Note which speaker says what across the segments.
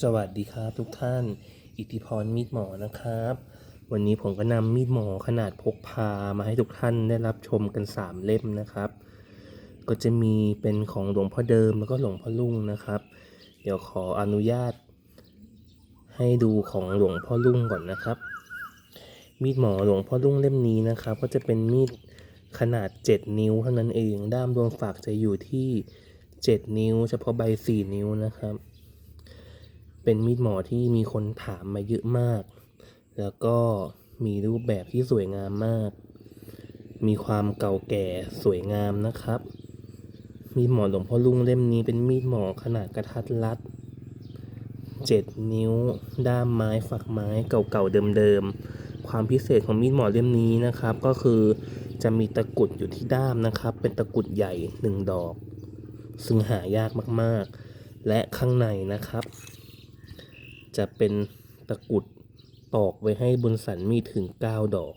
Speaker 1: สวัสดีครับทุกท่าน อิทธิพรมีดหมอนะครับ วันนี้ผมก็นำมีดหมอขนาดพกพามาให้ทุกท่านได้รับชมกัน 3 เล่มนะครับ ก็จะมีเป็นของหลวงพ่อเดิมแล้วก็หลวงพ่อลุ่งนะครับ เดี๋ยวขออนุญาต ให้ดูของหลวงพ่อลุ่งก่อนนะครับ มีดหมอหลวงพ่อลุ่งเล่มนี้นะครับ ก็จะเป็นมีดขนาด 7 นิ้วเท่านั้นเอง ด้ามดวงฝักจะอยู่ที่ 7 นิ้ว เฉพาะใบ 4 นิ้วนะครับ เป็นมีดหมอที่มีคนถามมาเยอะมาก แล้วก็มีรูปแบบที่สวยงามมาก มีความเก่าแก่สวยงามนะครับ มีดหมอหลวงพ่อลุงเล่มนี้เป็นมีดหมอขนาดกระทัดรัด 7 นิ้ว ด้ามไม้ฝักไม้เก่าๆเดิมๆ ความพิเศษของมีดหมอเล่มนี้นะครับ ก็คือจะมีตะกุดอยู่ที่ด้ามนะครับ เป็นตะกุดใหญ่หนึ่งดอก ซึ่งหายากมากๆ และข้างในนะครับ จะเป็นตะกุดตอกไว้ให้บนสันมีดถึง 9 ดอก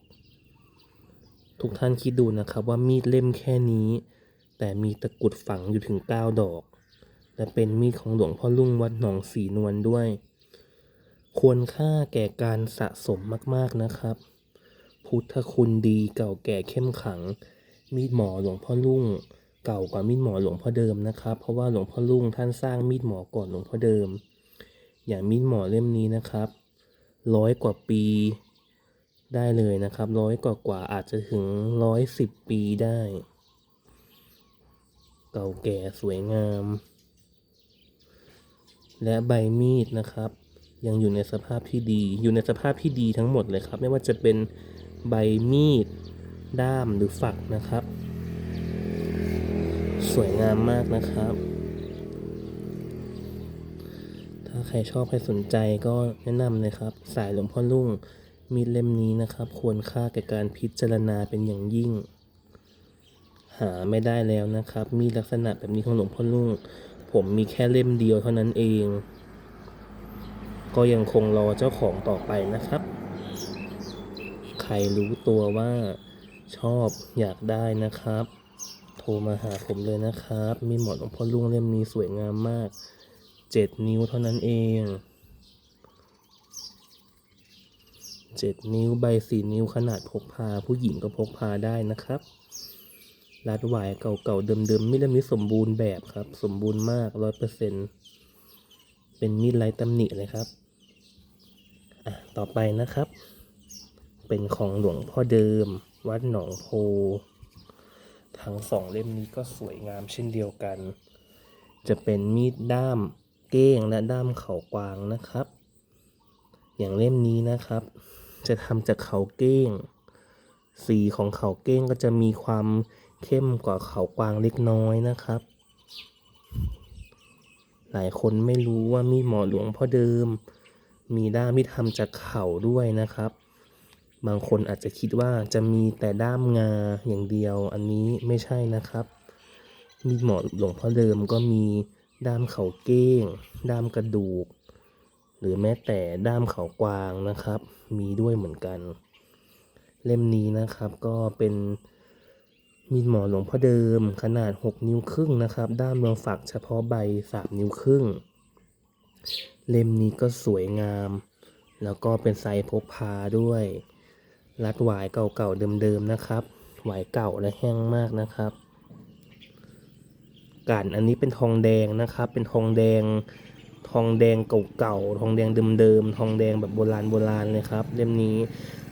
Speaker 1: ทุกท่านคิดดูนะครับว่ามีดเล่มแค่นี้ แต่มีตะกุดฝังอยู่ถึง 9 ดอก และเป็นมีดของหลวงพ่อลุ่งวัดหนองสีนวลด้วย ควรค่าแก่การสะสมมากๆนะครับ พุทธคุณดีเก่าแก่เข้มขัง มีดหมอหลวงพ่อลุ่งเก่ากว่ามีดหมอหลวงพ่อเดิมนะครับ เพราะว่าหลวงพ่อลุ่งท่านสร้างมีดหมอก่อนหลวงพ่อเดิม อย่างมีดหมอเล่มนี้นะครับร้อยกว่าปีได้เลยนะครับร้อยกว่ากว่าอาจจะถึงร้อยสิบปีได้ เก่าแก่สวยงาม และใบมีดนะครับ ยังอยู่ในสภาพที่ดีอยู่ในสภาพที่ดีทั้งหมดเลยครับ ไม่ว่าจะเป็นใบมีดด้ามหรือฝักนะครับ สวยงามมากนะครับ ถ้าใครชอบใครสนใจก็แนะนำเลยครับ สายหลวงพ่อลุ่งมีเล่มนี้นะครับ ควรค่าแก่การพิจารณาเป็นอย่างยิ่ง หาไม่ได้แล้วนะครับ มีลักษณะแบบนี้ของหลวงพ่อลุ่ง ผมมีแค่เล่มเดียวเท่านั้นเอง ก็ยังคงรอเจ้าของต่อไปนะครับ ใครรู้ตัวว่าชอบอยากได้นะครับ โทรมาหาผมเลยนะครับ มีหมอนหลวงพ่อลุ่งเล่มนี้สวยงามมาก เจ็ดนิ้วเท่านั้นเองเจ็ดนิ้วใบสี่นิ้วขนาดพกพา ผู้หญิงก็พกพาได้นะครับรัดวายเก่าๆเดิมๆมีดเล่มนี้สมบูรณ์แบบครับ สมบูรณ์มากร้อยเปอร์เซ็นเป็นมีดไร้ตำหนิเลยครับอะต่อไปนะครับ เป็นของหลวงพ่อเดิม วัดหนองโพทั้งสองเล่มนี้ก็สวยงามเช่นเดียวกัน จะเป็นมีดด้าม เก้งและด้ามเขากวางนะครับ อย่างเล่มนี้นะครับ จะทำจากเขาเก้ง สีของเขาเก้งก็จะมีความเข้มกว่าเขากวางเล็กน้อยนะครับ หลายคนไม่รู้ว่ามีหมอหลวงพ่อเดิม มีด้ามที่ทำจากเขาด้วยนะครับบางคนอาจจะคิดว่าจะมีแต่ด้ามงาอย่างเดียว อันนี้ไม่ใช่นะครับ มีหมอหลวงพ่อเดิมก็มี ด้ามเขาเก้ง ด้ามกระดูก หรือแม้แต่ด้ามเขากวางนะครับ มีด้วยเหมือนกัน เล่มนี้นะครับก็เป็นมีดหมอหลวงพ่อเดิมขนาด 6 นิ้วครึ่งนะครับ ด้ามรวงฝักเฉพาะใบ 3 นิ้วครึ่ง เล่มนี้ก็สวยงาม แล้วก็เป็นไซส์พกพาด้วย รัดหวายเก่าๆเดิมๆนะครับ หวายเก่าและแห้งมากนะครับ กัน อันนี้เป็นทองแดงนะครับ เป็นทองแดง ทองแดงเก่าๆ ทองแดงเดิมๆ ทองแดงแบบโบราณโบราณเลยครับ เล่มนี้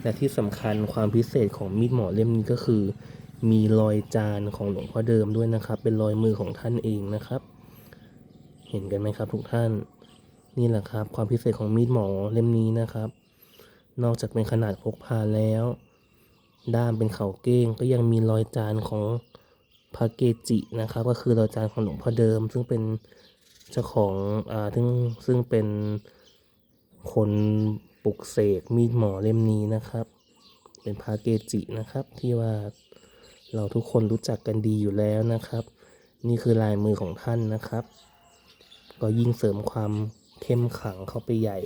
Speaker 1: และที่สำคัญความพิเศษของมีดหมอเล่มนี้ก็คือ มีรอยจานของหลวงพ่อเดิมด้วยนะครับ เป็นรอยมือของท่านเองนะครับ เห็นกันไหมครับ ทุกท่าน นี่แหละครับ ความพิเศษของมีดหมอเล่มนี้นะครับ นอกจากเป็นขนาดพกพาแล้ว ด้ามเป็นเขาเก้งก็ยังมีรอยจานของ พระเกจินะครับ ก็คือรอยจานของหลวงพ่อเดิม ซึ่งเป็นเจ้าของอ่าซึ่งซึ่งเป็นคนปลุกเสกมีดหมอเล่มนี้นะครับ เป็นพระเกจินะครับที่ว่าเราทุกคนรู้จักกันดีอยู่แล้วนะครับ นี่คือลายมือของท่านนะครับ ก็ยิ่งเสริมความเข้มขังเข้าไปใหญ่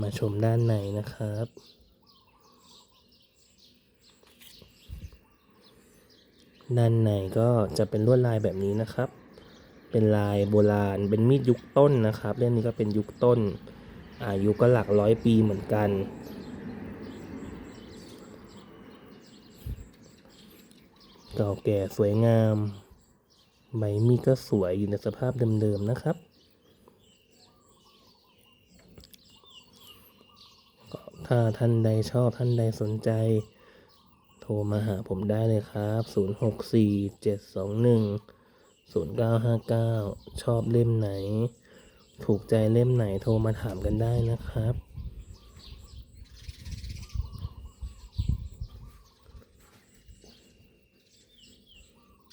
Speaker 1: มาชมด้านในนะครับ ด้านในก็จะเป็นลวดลายแบบนี้นะครับ เป็นลายโบราณ เป็นมีดยุคต้นนะครับ เล่มนี้ก็เป็นยุคต้น อายุก็หลักร้อยปีเหมือนกัน เก่าแก่สวยงาม ใบมีดก็สวยอยู่ในสภาพเดิมๆนะครับก็ถ้าท่านใดชอบท่านใดสนใจ รมาหาผมได้เลยครับ 0647210959 ชอบเล่มไหน ถูกใจเล่มไหนโทรมาถามกันได้นะครับ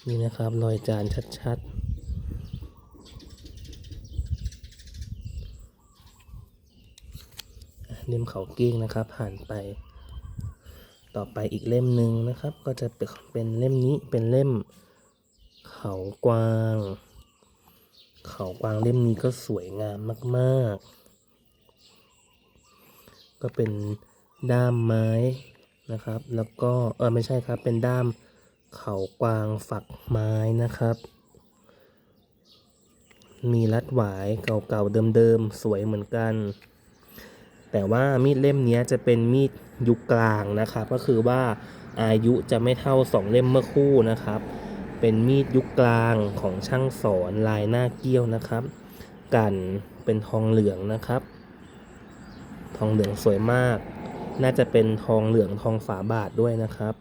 Speaker 1: นี่นะครับรอยจานชัดๆอะเล่มเขาเก้งนะครับผ่านไป ต่อไปอีกเล่มหนึ่งนะครับ ก็จะเป็นเล่มนี้เป็นเล่ม เขากวาง เขากวางเล่มนี้ก็สวยงามมากๆ ก็เป็นด้ามไม้นะครับ แล้วก็เออไม่ใช่ครับเป็นด้ามเขากวางฝักไม้นะครับ มีรัดหวายเก่าๆเดิมๆสวยเหมือนกัน แต่ว่ามีดเล่มนี้จะเป็นมีดยุคกลางนะครับ ก็คือว่าอายุจะไม่เท่าสองเล่มเมื่อคู่นะครับ เป็นมีดยุคกลางของช่างสอนลายหน้าเกี้ยวนะครับ กันเป็นทองเหลืองนะครับ ทองเหลืองสวยมาก น่าจะเป็นทองเหลืองทองฝาบาทด้วยนะครับ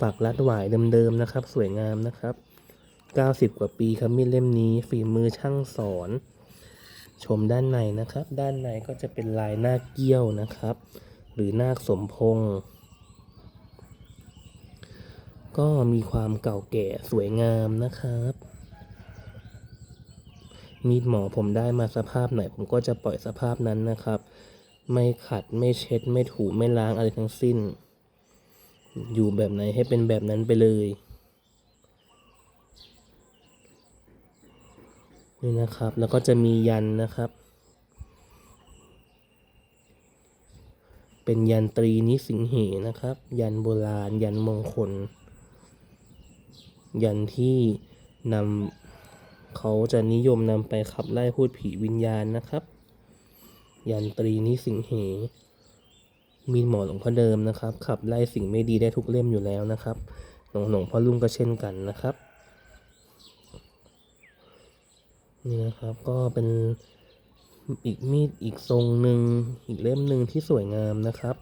Speaker 1: ฝักรัดหวายเดิมๆนะครับ สวยงามนะครับ 90 กว่าปีครับมีดเล่มนี้ฝีมือช่างสอน ชมด้านในนะครับ ด้านในก็จะเป็นลายหน้าเกี้ยวนะครับ หรือหน้าสมพงษ์ก็มีความเก่าแก่สวยงามนะครับ มีดหมอผมได้มาสภาพไหนผมก็จะปล่อยสภาพนั้นนะครับ ไม่ขัดไม่เช็ดไม่ถูไม่ล้างอะไรทั้งสิ้น อยู่แบบไหนให้เป็นแบบนั้นไปเลย นี่นะครับ แล้วก็จะมียันนะครับ เป็นยันตรีนิสิงเหนะครับ ยันโบราณ ยันมงคล ยันที่นำเขาจะนิยมนำไปขับไล่พูดผีวิญญาณนะครับ ยันตรีนิสิงเหมีหมอหลวงพ่อเดิมนะครับ ขับไล่สิ่งไม่ดีได้ทุกเล่มอยู่แล้วนะครับ หลวงหลวงพ่อลุงก็เช่นกันนะครับ นี่นะครับก็เป็นอีกมีดอีกทรงหนึ่งอีกเล่มหนึ่งที่สวยงามนะครับ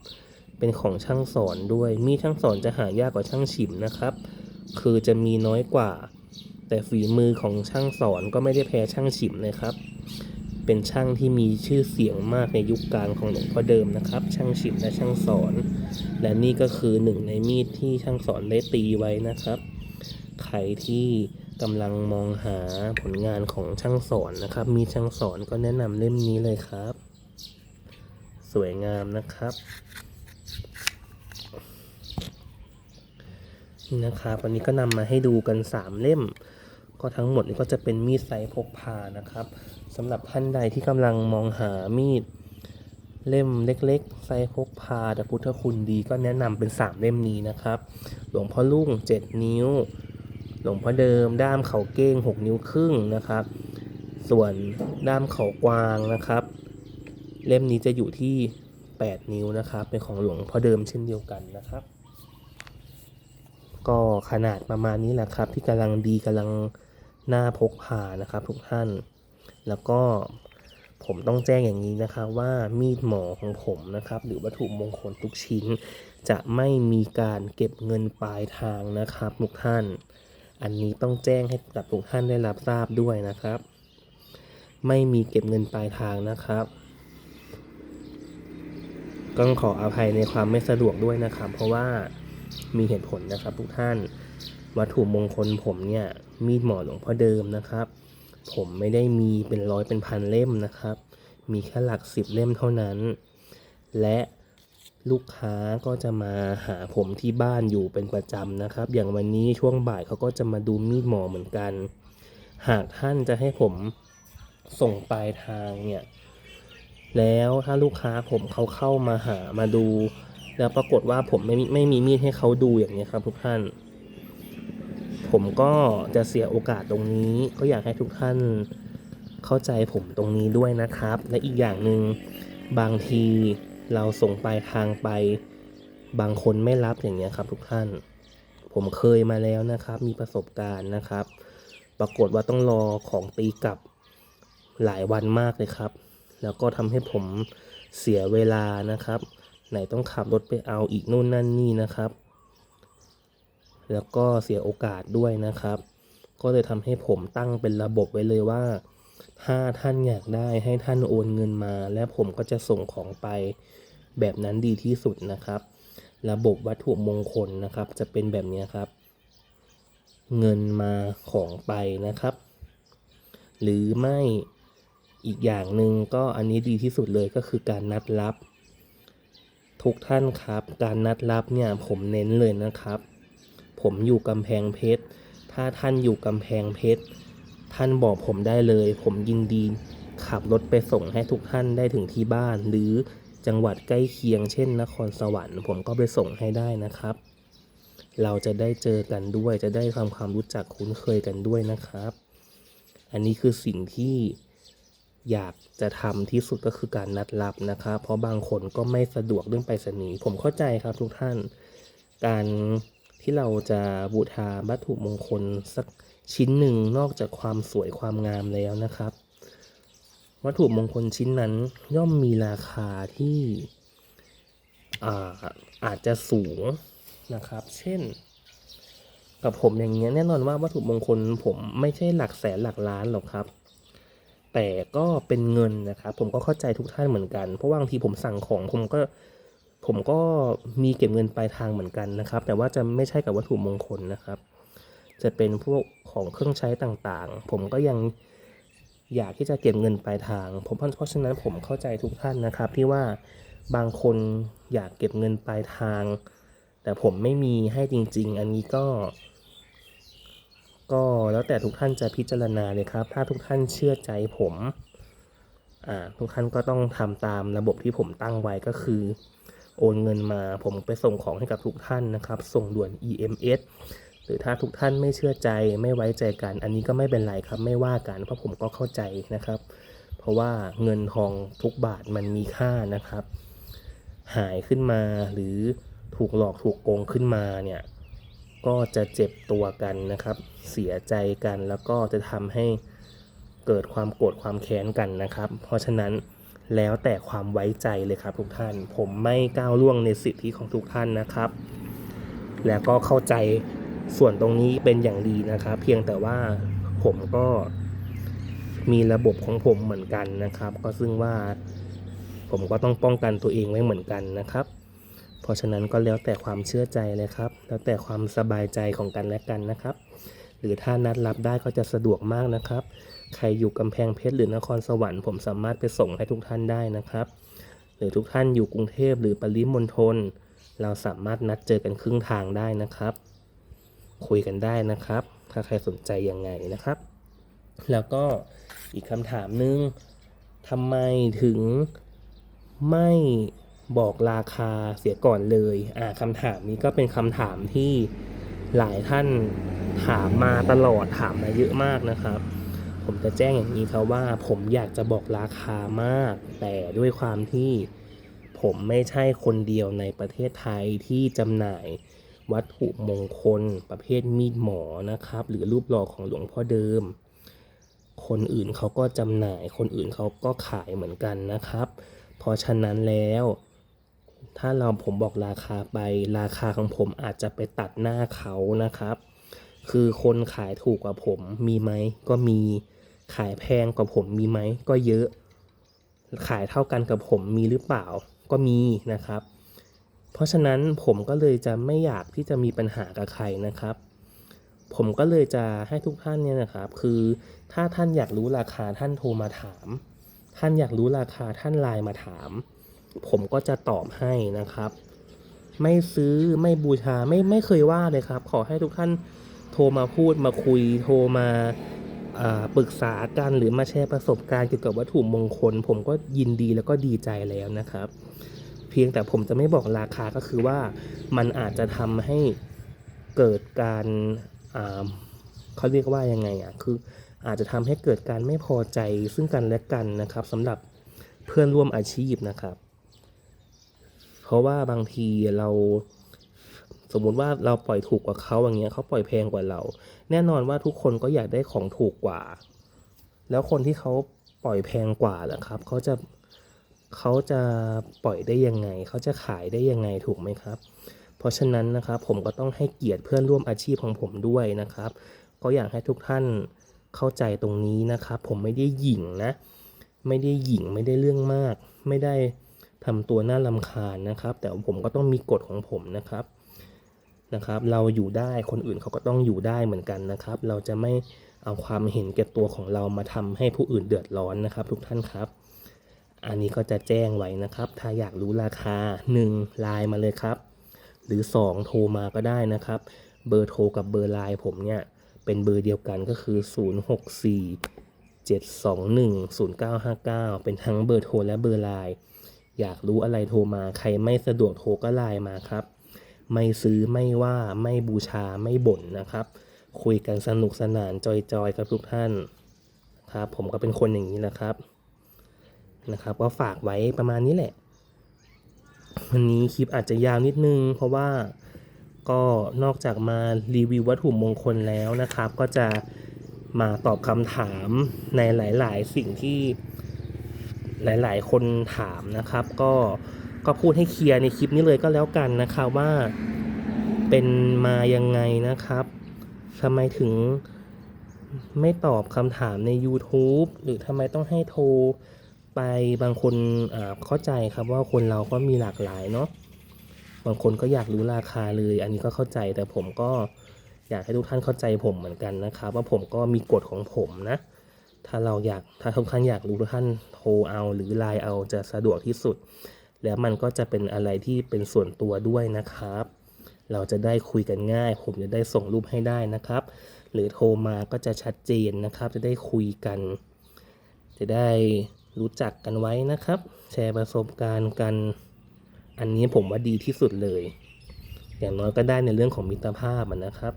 Speaker 1: เป็นของช่างสอนด้วย มีดช่างสอนจะหายากกว่าช่างฉิมนะครับ คือจะมีน้อยกว่า แต่ฝีมือของช่างสอนก็ไม่ได้แพ้ช่างฉิมเลยครับ เป็นช่างที่มีชื่อเสียงมากในยุคกลางของหลวงพ่อเดิมนะครับ ช่างฉิมและช่างสอน และนี่ก็คือหนึ่งในมีดที่ช่างสอนได้ตีไว้นะครับ ใครที่ กำลังมองหาผลงานของช่างสอนนะครับ มีช่างสอนก็แนะนำเล่มนี้เลยครับ สวยงามนะครับนี่นะครับวันนี้ก็นำมาให้ดูกัน 3 เล่ม ก็ทั้งหมดนี้ก็จะเป็นมีดไซส์พกพานะครับสำหรับท่านใดที่กำลังมองหามีดเล่มเล็กๆ ไซส์พกพาแต่พุทธคุณดีก็แนะนำเป็น 3 เล่มนี้นะครับ หลวงพ่อลุ่ง 7 นิ้ว หลวงพ่อเดิม ด้ามเขาเก้ง 6 นิ้วครึ่งนะครับ ส่วนด้ามเขากวางนะครับ เล่มนี้จะอยู่ที่ 8 นิ้วนะครับ เป็นของหลวงพ่อเดิมเช่นเดียวกันนะครับ ก็ขนาดประมาณนี้แหละครับ ที่กำลังดีกำลังน่าพกพานะครับ ทุกท่าน แล้วก็ผมต้องแจ้งอย่างนี้นะครับว่ามีดหมอของผมนะครับ หรือวัตถุมงคลทุกชิ้น จะไม่มีการเก็บเงินปลายทางนะครับทุกท่าน อันนี้ต้องแจ้งให้กับทุกท่านได้รับทราบด้วยนะครับ ไม่มีเก็บเงินปลายทางนะครับต้องขออภัยในความไม่สะดวกด้วยนะครับ เพราะว่ามีเหตุผลนะครับ ทุกท่านวัตถุมงคลผมเนี่ย มีดหมอหลวงพ่อเดิมนะครับ ผมไม่ได้มีเป็นร้อยเป็นพันเล่มนะครับ มีแค่หลักสิบเล่มเท่านั้น และ ลูกค้าก็จะมาหาผมที่บ้านอยู่เป็นประจำนะครับ อย่างวันนี้ช่วงบ่ายเขาก็จะมาดูมีดหมอเหมือนกัน หากท่านจะให้ผมส่งปลายทางเนี่ย แล้วถ้าลูกค้าผมเขาเข้ามาหามาดู แล้วปรากฏว่าผมไม่ไม่มีมีดให้เขาดูอย่างนี้ครับ ทุกท่านผผมก็จะเสียโอกาสตรงนี้ ก็อยากให้ทุกท่านเข้าใจผมตรงนี้ด้วยนะครับ และอีกอย่างหนึ่งบางที เราส่งปลายทางไป บางคนไม่รับอย่างเงี้ยครับ ทุกท่าน ผมเคยมาแล้วนะครับ มีประสบการณ์นะครับ ปรากฏว่าต้องรอของตีกลับหลายวันมากเลยครับ แล้วก็ทำให้ผมเสียเวลานะครับ ไหนต้องขับรถไปเอาอีกนู่นนั่นนี่นะครับ แล้วก็เสียโอกาสด้วยนะครับ ก็เลยทำให้ผมตั้งเป็นระบบไว้เลยว่า ถ้าท่านอยากได้ให้ท่านโอนเงินมา และผมก็จะส่งของไปแบบนั้นดีที่สุดนะครับ ระบบวัตถุมงคลนะครับ จะเป็นแบบนี้ครับ เงินมาของไปนะครับ หรือไม่อีกอย่างหนึ่งก็อันนี้ดีที่สุดเลยก็คือการนัดรับ ทุกท่านครับ การนัดรับเนี่ยผมเน้นเลยนะครับ ผมอยู่กำแพงเพชร ถ้าท่านอยู่กำแพงเพชร ท่านบอกผมได้เลย ผมยินดีขับรถไปส่งให้ทุกท่านได้ถึงที่บ้าน หรือจังหวัดใกล้เคียง เช่น นครสวรรค์ผมก็ไปส่งให้ได้นะครับ เราจะได้เจอกันด้วยจะได้ทำความรู้จักคุ้นเคยกันด้วยนะครับ อันนี้คือสิ่งที่อยากจะทำที่สุดก็คือการนัดรับนะครับ เพราะบางคนก็ไม่สะดวกเรื่องไปรษณีย์ผมเข้าใจครับทุกท่าน การที่เราจะบูชาวัตถุมงคลสัก ชิ้นหนึ่งนอกจากความสวยความงามแล้วนะครับ วัตถุมงคลชิ้นนั้นย่อมมีราคาที่อาอาจจะสูงนะครับ เช่น กับผมอย่างเงี้ยแน่นอนว่าวัตถุมงคลผมไม่ใช่หลักแสนหลักล้านหรอกครับ แต่ก็เป็นเงินนะครับ ผมก็เข้าใจทุกท่านเหมือนกัน เพราะว่าบางทีผมสั่งของผมก็ผมก็มีเก็บเงินปลายทางเหมือนกันนะครับ แต่ว่าจะไม่ใช่กับวัตถุมงคลนะครับ จะเป็นพวก ของเครื่องใช้ต่างๆ ผมก็ยังอยากที่จะเก็บเงินปลายทางผมเพราะฉะนั้นผมเข้าใจทุกท่านนะครับที่ว่าบางคนอยากเก็บเงินปลายทาง แต่ผมไม่มีให้จริง ๆ อันนี้ก็ ก็แล้วแต่ทุกท่านจะพิจารณาเลยครับ ถ้าทุกท่านเชื่อใจผมอ่าทุกท่านก็ต้องทำตามระบบที่ผมตั้งไว้ก็คือ โอนเงินมาผมไปส่งของให้กับทุกท่านนะครับ ส่งด่วน EMS หรือถ้าทุกท่านไม่เชื่อใจไม่ไว้ใจกัน อันนี้ก็ไม่เป็นไรครับไม่ว่ากันเพราะผมก็เข้าใจนะครับ เพราะว่าเงินทองทุกบาทมันมีค่านะครับ หายขึ้นมาหรือถูกหลอกถูกโกงขึ้นมาเนี่ยก็จะเจ็บตัวกันนะครับ เสียใจกันแล้วก็จะทำให้เกิดความโกรธความแค้นกันนะครับ เพราะฉะนั้นแล้วแต่ความไว้ใจเลยครับทุกท่าน ผมไม่ก้าวล่วงในสิทธิของทุกท่านนะครับ แล้วก็เข้าใจ ส่วนตรงนี้เป็นอย่างดีนะครับ เพียงแต่ว่าผมก็มีระบบของผมเหมือนกันนะครับ ก็ซึ่งว่าผมก็ต้องป้องกันตัวเองไว้เหมือนกันนะครับ เพราะฉะนั้นก็แล้วแต่ความเชื่อใจเลยครับ แล้วแต่ความสบายใจของกันและกันนะครับ หรือถ้านัดรับได้ก็จะสะดวกมากนะครับ ใครอยู่กำแพงเพชรหรือนครสวรรค์ผมสามารถไปส่งให้ทุกท่านได้นะครับ หรือทุกท่านอยู่กรุงเทพหรือปริมณฑลเราสามารถนัดเจอกันครึ่งทางได้นะครับ คุยกันได้นะครับ ถ้าใครสนใจยังไงนะครับ แล้วก็อีกคำถามหนึงทำไมถึงไม่บอกราคาเสียก่อนเลย อ่าคำถามนี้ก็เป็นคำถามที่หลายท่านถามมาตลอดถามมาเยอะมากนะครับ ผมจะแจ้งอย่างนี้ครับว่า ผมอยากจะบอกราคามาก แต่ด้วยความที่ผมไม่ใช่คนเดียวในประเทศไทยที่จำหน่าย วัตถุมงคล ประเภทมีดหมอนะครับ หรือรูปหล่อของหลวงพ่อเดิม คนอื่นเขาก็จำหน่าย คนอื่นเขาก็ขายเหมือนกันนะครับ เพราะฉะนั้นแล้ว ถ้าเราผมบอกราคาไปราคาของผมอาจจะไปตัดหน้าเขานะครับ คือคนขายถูกกว่าผมมีไหมก็มีขายแพงกว่าผมมีไหมก็เยอะ ขายเท่ากันกับผมมีหรือเปล่าก็มีนะครับ เพราะฉะนั้นผมก็เลยจะไม่อยากที่จะมีปัญหากับใครนะครับ ผมก็เลยจะให้ทุกท่านเนี่ยนะครับ คือถ้าท่านอยากรู้ราคาท่านโทรมาถาม ท่านอยากรู้ราคาท่านไลน์มาถาม ผมก็จะตอบให้นะครับ ไม่ซื้อไม่บูชาไม่ไม่เคยว่าเลยครับ ขอให้ทุกท่านโทรมาพูดมาคุยโทรมาปรึกษากันหรือมาแชร์ประสบการณ์เกี่ยวกับวัตถุมงคล ผมก็ยินดีแล้วก็ดีใจแล้วนะครับ พียงแต่ผมจะไม่บอกราคาก็คือว่ามันอาจจะทำให้เกิดการเขาเรียกว่ายังไงอะคืออาจจะทำให้เกิดการไม่พอใจซึ่งกันและกันนะครับสำหรับเพื่อนร่วมอาชีพนะครับ เพราะว่าบางทีเราสมมุติว่าเราปล่อยถูกกว่าเขาอย่างเงี้ยเขาปล่อยแพงกว่าเรา แน่นอนว่าทุกคนก็อยากได้ของถูกกว่า แล้วคนที่เขาปล่อยแพงกว่าล่ะครับเขาจะ เขาจะปล่อยได้ยังไง เขาจะขายได้ยังไงถูกไหมครับ เพราะฉะนั้นนะครับผมก็ต้องให้เกียรติเพื่อนร่วมอาชีพของผมด้วยนะครับ ก็อยากให้ทุกท่านเข้าใจตรงนี้นะครับ ผมไม่ได้หยิ่งนะ ไม่ได้หยิ่งไม่ได้เรื่องมาก ไม่ได้ทำตัวน่ารำคาญนะครับ แต่ผมก็ต้องมีกฎของผมนะครับนะครับ เราอยู่ได้คนอื่นเขาก็ต้องอยู่ได้เหมือนกันนะครับ เราจะไม่เอาความเห็นแก่ตัวของเรามาทำให้ผู้อื่นเดือดร้อนนะครับ ทุกท่านครับ อันนี้ก็จะแจ้งไว้นะครับ ถ้าอยากรู้ราคา 1 ไลน์มาเลยครับ หรือ 2 โทรมาก็ได้นะครับ เบอร์โทรกับเบอร์ไลน์ผมเนี่ยเป็นเบอร์เดียวกันก็คือ 064 721 0959 เป็นทั้งเบอร์โทรและเบอร์ไลน์อยากรู้อะไรโทรมาใครไม่สะดวกโทรก็ไลน์มาครับ ไม่ซื้อไม่ว่าไม่บูชาไม่บ่นนะครับ คุยกันสนุกสนานจอยๆกับทุกท่านครับผมก็เป็นคนอย่างนี้แหละครับ นะครับ ก็ฝากไว้ประมาณนี้แหละ วันนี้คลิปอาจจะยาวนิดนึง เพราะว่าก็นอกจากมารีวิววัตถุมงคลแล้วนะครับ ก็จะมาตอบคำถามในหลาย ๆ สิ่งที่หลาย ๆ คนถามนะครับ ก็ก็พูดให้เคลียร์ในคลิปนี้เลยก็แล้วกันนะครับว่าเป็นมายังไงนะครับทำไมถึงไม่ตอบคำถามใน YouTube หรือทำไมต้องให้โทร ไปบางคนเข้าใจครับว่าคนเราก็มีหลากหลายเนาะบางคนก็อยากรู้ราคาเลย อันนี้ก็เข้าใจแต่ผมก็อยากให้ทุกท่านเข้าใจผมเหมือนกันนะครับ ว่าผมก็มีกฎของผมนะ ถ้าเราอยากถ้าทุกท่านอยากรู้ทุกท่านโทรเอาหรือไลน์เอาจะสะดวกที่สุด แล้วมันก็จะเป็นอะไรที่เป็นส่วนตัวด้วยนะครับ เราจะได้คุยกันง่าย ผมจะได้ส่งรูปให้ได้นะครับ หรือโทรมาก็จะชัดเจนนะครับ จะได้คุยกัน จะได้ รู้จักกันไว้นะครับ แชร์ประสบการณ์กัน อันนี้ผมว่าดีที่สุดเลย อย่างน้อยก็ได้ในเรื่องของมิตรภาพนะครับ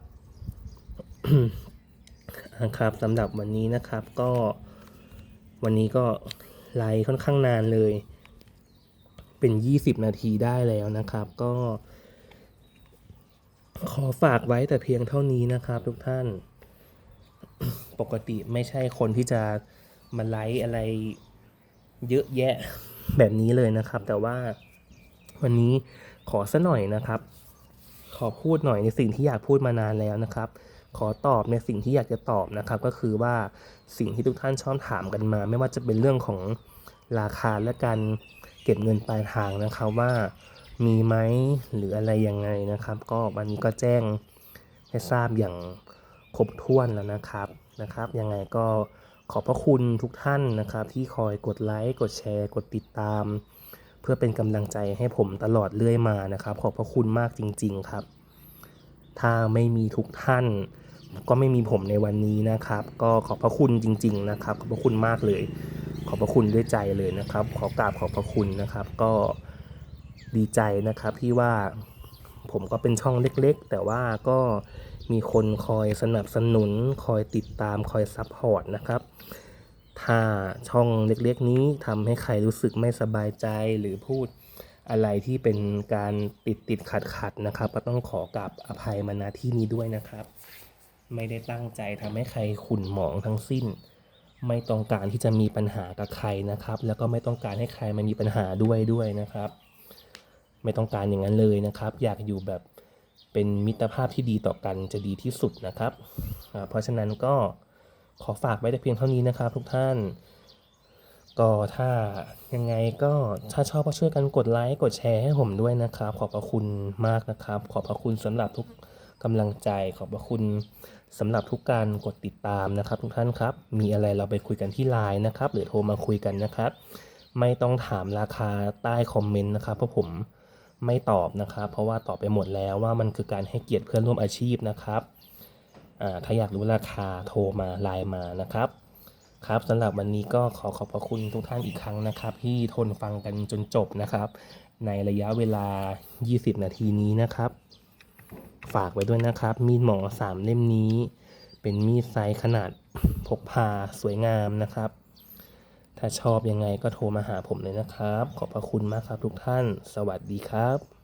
Speaker 1: ครับสำหรับวันนี้นะครับก็วันนี้ก็ไลฟ์ค่อนข้างนานเลย เป็น 20 นาทีได้แล้วนะครับ ก็ ขอฝากไว้แต่เพียงเท่านี้นะครับ ทุกท่าน ปกติไม่ใช่คนที่จะมาไลฟ์อะไร เยอะแยะแบบนี้เลยนะครับ แต่ว่าวันนี้ขอสัหน่อยนะครับ ขอพูดหน่อยในสิ่งที่อยากพูดมานานแล้วนะครับ ขอตอบในสิ่งที่อยากจะตอบนะครับ ก็คือว่าสิ่งที่ทุกท่านชอบถามกันมา ไม่ว่าจะเป็นเรื่องของราคาและการเก็บเงินปลายทางนะครับว่ามีไหมหรืออะไรยังไงนะครับ ก็วันนี้ก็แจ้งให้ทราบอย่างครบถ้วนแล้วนะครับนะครับ ยังไงก็ ขอบพระคุณทุกท่านนะครับ ที่คอยกดไลค์กดแชร์ กดติดตาม เพื่อเป็นกำลังใจให้ผมตลอดเรื่อยมานะครับ ขอบพระคุณมากจริง ๆครับ ถ้าไม่มีทุกท่าน ก็ไม่มีผมในวันนี้นะครับ ก็ขอบพระคุณจริง ๆ นะครับ ขอบพระคุณมากเลย ขอบพระคุณด้วยใจเลยนะครับ ขอกราบขอบพระคุณนะครับ ก็ดีใจนะครับที่ว่าผมก็เป็นช่องเล็ก ๆ แต่ว่าก็มีคนคอยสนับสนุน คอยติดตาม คอยซัพพอร์ตนะครับ ถ้าช่องเล็กๆนี้ทำให้ใครรู้สึกไม่สบายใจหรือพูดอะไรที่เป็นการติดติดขัดขัดนะครับ ก็ต้องขอกราบอภัยมาณที่นี้ด้วยนะครับ ไม่ได้ตั้งใจทำให้ใครขุ่นหมองทั้งสิ้น ไม่ต้องการที่จะมีปัญหากับใครนะครับ แล้วก็ไม่ต้องการให้ใครมามีปัญหาด้วยด้วยนะครับ ไม่ต้องการอย่างนั้นเลยนะครับ อยากอยู่แบบเป็นมิตรภาพที่ดีต่อกันจะดีที่สุดนะครับ เพราะฉะนั้นก็ ขอฝากไว้แต่เพียงเท่านี้นะครับทุกท่าน ก็ถ้ายังไงก็ถ้าชอบก็ช่วยกันกดไลค์กดแชร์ให้ผมด้วยนะครับ ขอบพระคุณมากนะครับ ขอบพระคุณสำหรับทุกกำลังใจขอบพระคุณสำหรับทุกการกดติดตามนะครับ ทุกท่านครับ มีอะไรเราไปคุยกันที่ไลน์นะครับ หรือโทรมาคุยกันนะครับ ไม่ต้องถามราคาใต้คอมเมนต์นะครับเพราะผมไม่ตอบนะครับ เพราะว่าตอบไปหมดแล้วว่ามันคือการให้เกียรติเพื่อนร่วมอาชีพนะครับ ถ้าอยากรู้ราคาโทรมาไลน์มานะครับ ครับสำหรับวันนี้ก็ขอขอบพระคุณทุกท่านอีกครั้งนะครับ ที่ทนฟังกันจนจบนะครับ ในระยะเวลา 20 นาทีนี้นะครับ ฝากไว้ด้วยนะครับ มีดหมอสามเล่มนี้ เป็นมีดไซส์ขนาดพกพาสวยงามนะครับ ถ้าชอบยังไงก็โทรมาหาผมเลยนะครับ ขอบพระคุณมากครับทุกท่าน สวัสดีครับ